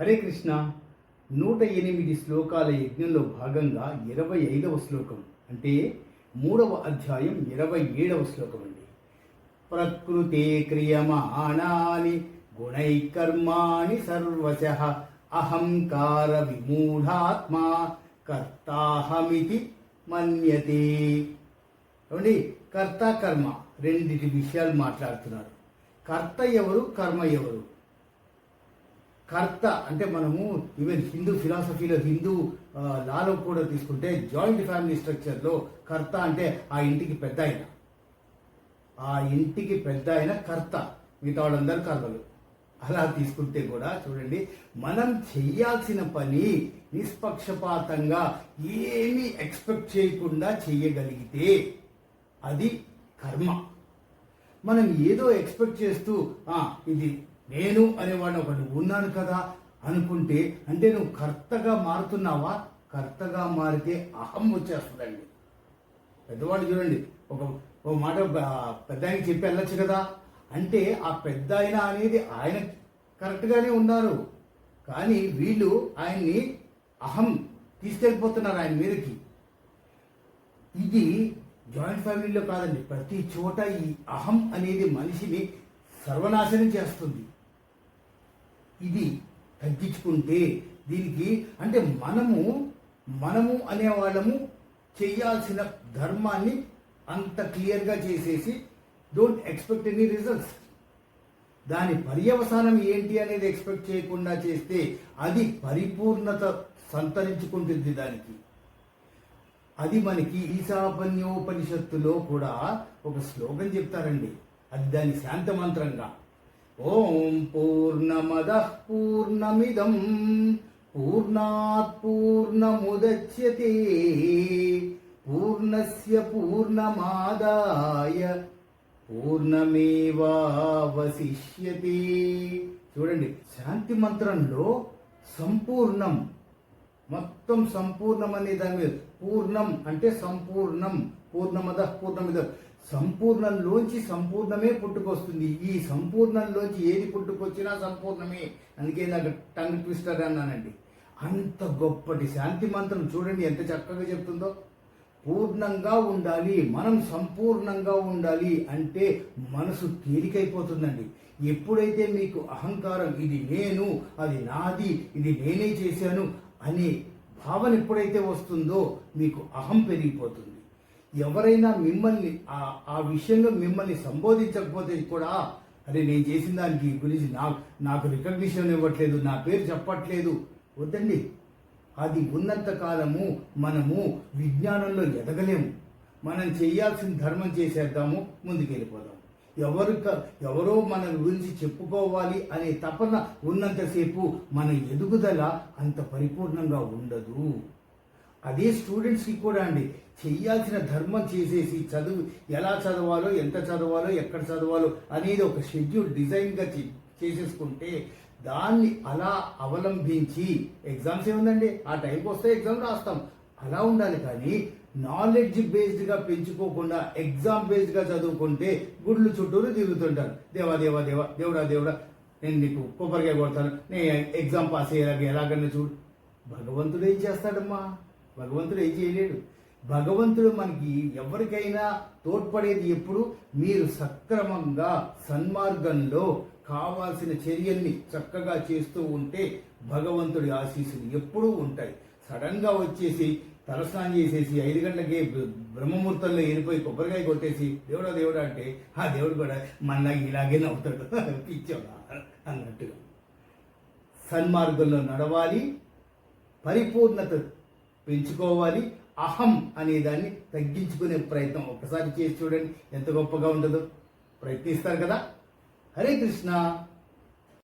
హరే కృష్ణ. నూట ఎనిమిది శ్లోకాల యజ్ఞంలో భాగంగా ఇరవై ఐదవ శ్లోకం అంటే మూడవ అధ్యాయం ఇరవై ఏడవ శ్లోకం అండి. ప్రకృతే క్రియమాణాని గుణైకర్మాణి సర్వశ అహంకార విమూఢాత్మా కర్తాహమితి మన్యతే. ఏమండి? కర్త కర్మ రెండిటి విషయాలు మాట్లాడుతున్నారు. కర్త ఎవరు కర్మ ఎవరు? కర్త అంటే మనము ఈవెన్ హిందూ ఫిలాసఫీలో హిందూ లాలో కూడా తీసుకుంటే జాయింట్ ఫ్యామిలీ స్ట్రక్చర్లో కర్త అంటే ఆ ఇంటికి పెద్ద ఆయన. ఆ ఇంటికి పెద్ద ఆయన కర్త. మిగతా వాళ్ళందరూ కర్తలు. అలా తీసుకుంటే కూడా చూడండి మనం చేయాల్సిన పని నిష్పక్షపాతంగా ఏమీ ఎక్స్పెక్ట్ చేయకుండా చేయగలిగితే అది కర్మ. మనం ఏదో ఎక్స్పెక్ట్ చేస్తూ ఇది నేను అనేవాడిని ఒకటి ఉన్నాను కదా అనుకుంటే అంటే నువ్వు కర్తగా మారుతున్నావా? కర్తగా మారితే అహం వచ్చేస్తుందండి. పెద్దవాళ్ళు చూడండి ఒక ఒక మాట బ- పెద్ద ఆయనకి చెప్పి వెళ్ళొచ్చు కదా? అంటే ఆ పెద్ద ఆయన అనేది ఆయన కరెక్ట్గానే ఉన్నారు. కానీ వీళ్ళు ఆయన్ని అహం తీసుకెళ్ళిపోతున్నారు ఆయన మీదకి. ఇది జాయింట్ ఫ్యామిలీలో కాదండి ప్రతి చోట ఈ అహం అనేది మనిషిని సర్వనాశనం చేస్తుంది. ఇది తగ్గించుకుంటే దీనికి అంటే మనము మనము అనేవాళ్ళము చేయాల్సిన ధర్మాన్ని అంత క్లియర్గా చేసేసి డోంట్ ఎక్స్పెక్ట్ ఎనీ రిజల్ట్స్ దాని పర్యవసానం ఏంటి అనేది ఎక్స్పెక్ట్ చేయకుండా చేస్తే అది పరిపూర్ణత సంతరించుకుంటుంది దానికి. అది మనకి ఈశాపన్యోపనిషత్తులో కూడా ఒక శ్లోకం చెప్తారండి. అది దాని శాంతమంత్రంగా ఓం పూర్ణమద పూర్ణమిదం పూర్ణాత్ పూర్ణముదచ్యతే పూర్ణస్య పూర్ణమాదాయ పూర్ణమేవావశిష్యతే. చూడండి శాంతి మంత్రంలో సంపూర్ణం మొత్తం సంపూర్ణం అనే దాని మీద పూర్ణం అంటే సంపూర్ణం. పూర్ణమద పూర్ణమిద సంపూర్ణంలోంచి సంపూర్ణమే పుట్టుకొస్తుంది. ఈ సంపూర్ణంలోంచి ఏది పుట్టుకొచ్చినా సంపూర్ణమే. అందుకే నాకు టంగ్ ట్విస్టర్ అన్నానండి. అంత గొప్పటి శాంతి మంత్రం చూడండి ఎంత చక్కగా చెప్తుందో. పూర్ణంగా ఉండాలి మనం సంపూర్ణంగా ఉండాలి అంటే మనసు తేలికైపోతుందండి. ఎప్పుడైతే మీకు అహంకారం ఇది నేను అది నాది ఇది నేనే చేశాను అనే భావన ఎప్పుడైతే వస్తుందో మీకు అహం పెరిగిపోతుంది. ఎవరైనా మిమ్మల్ని ఆ ఆ విషయంలో మిమ్మల్ని సంబోధించకపోతే కూడా అరే నేను చేసిన దానికి గురించి నాకు నాకు రికగ్నిషన్ ఇవ్వట్లేదు నా పేరు చెప్పట్లేదు. వద్దండి. అది ఉన్నంత కాలము మనము విజ్ఞానంలో ఎదగలేము. మనం చేయాల్సిన ధర్మం చేసేద్దాము ముందుకెళ్ళిపోదాం ఎవరు ఎవరో మన గురించి చెప్పుకోవాలి అనే తపన ఉన్నంతసేపు మన ఎదుగుదల అంత పరిపూర్ణంగా ఉండదు. అదే స్టూడెంట్స్కి కూడా అండి చేయాల్సిన ధర్మం చేసేసి చదువు ఎలా చదవాలో ఎంత చదవాలో ఎక్కడ చదవాలో అనేది ఒక షెడ్యూల్ డిజైన్గా చే- చేసేసుకుంటే దాన్ని అలా అవలంబించి ఎగ్జామ్స్ ఏముందండి? ఆ టైంకి వస్తే ఎగ్జామ్ రాస్తాం. అలా ఉండాలి కానీ నాలెడ్జ్ బేస్డ్గా పెంచుకోకుండా ఎగ్జామ్ బేస్డ్గా చదువుకుంటే గుడ్లు చుట్టూరు తిరుగుతుంటారు. దేవా దేవా దేవా దేవుడా దేవుడా నేను నీకు కొబ్బరికాయ కొడతాను నేను ఎగ్జామ్ పాస్ అయ్యేలాగా ఎలాగన్నా చూడు. భగవంతుడు ఏం చేస్తాడమ్మా? భగవంతుడు ఏం చేయలేడు. భగవంతుడు మనకి ఎవరికైనా తోడ్పడేది ఎప్పుడు? మీరు సక్రమంగా సన్మార్గంలో కావాల్సిన చర్యల్ని చక్కగా చేస్తూ ఉంటే భగవంతుడి ఆశీస్సులు ఎప్పుడూ ఉంటాయి. సడన్గా వచ్చేసి తలస్నానం చేసేసి ఐదు గంటలకి బ్రహ్మముహూర్తంలో వెళ్ళిపోయి కొబ్బరికాయ కొట్టేసి దేవుడా దేవుడా అంటే ఆ దేవుడు కూడా మనలాగా ఇలాగే నవ్వుతాడు. పిచ్చోడా? అన్నట్టుగా. సన్మార్గంలో నడవాలి. పరిపూర్ణత పెంచుకోవాలి. అహం అనే దాన్ని తగ్గించుకునే ప్రయత్నం. ఒక్కసారి చేసి చూడండి ఎంత గొప్పగా ఉండదు ప్రయత్నిస్తారు కదా. హరే కృష్ణ.